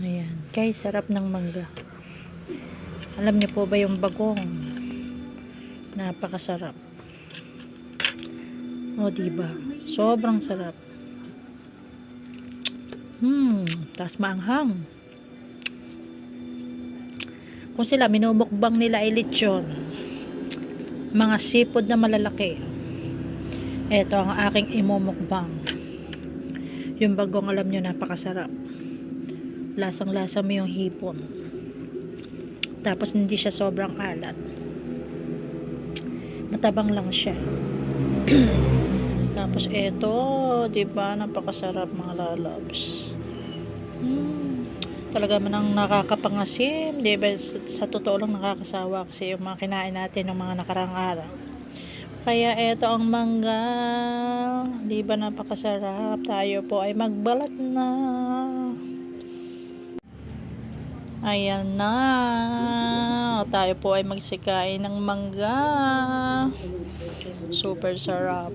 Ayan. Guys, sarap ng mangga. Alam niyo po ba yung bagong? Napakasarap. O, diba? Sobrang sarap. Hmm, tas maanghang. Kung sila minumukbang nila ay lechon. Mga sipod na malalaki. Ito ang aking imumukbang. Yung bagong alam nyo napakasarap. Lasang lasa mo yung hipon. Tapos hindi siya sobrang alat. Matabang lang siya. Tapos eto, 'di ba? Napakasarap mga lalabs. Hmm. Talaga man ang nakakapangasim, 'di ba? Sa, sa totoo lang nakakasawa kasi yung mga kinain natin ng mga nakarang araw. Kaya eto ang mangga. 'Di ba napakasarap? Tayo po ay magbalat na. Ayan na. Tayo po ay magsikain ng mangga. Super sarap.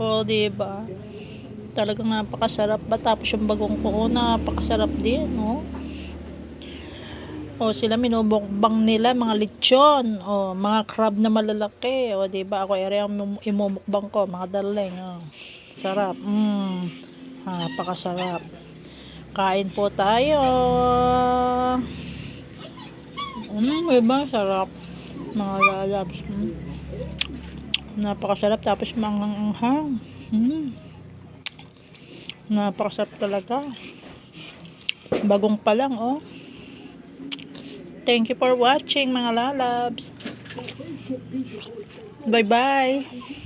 O, diba? Talagang napakasarap ba? Tapos yung bagong ko, napakasarap din, no? O, sila minumukbang nila, mga lechon. O, mga crab na malalaki. O, diba? Ako, ere ang mum- imumukbang ko, mga daleng. O. Sarap. Mmm. Napakasarap. Kain po tayo. Mm, diba? Sarap. Mga lalabs. Mm. Napakasarap. Tapos manganghang. Mm. Napakasarap talaga. Bagong pa lang, oh. Thank you for watching, mga lalabs. Bye-bye.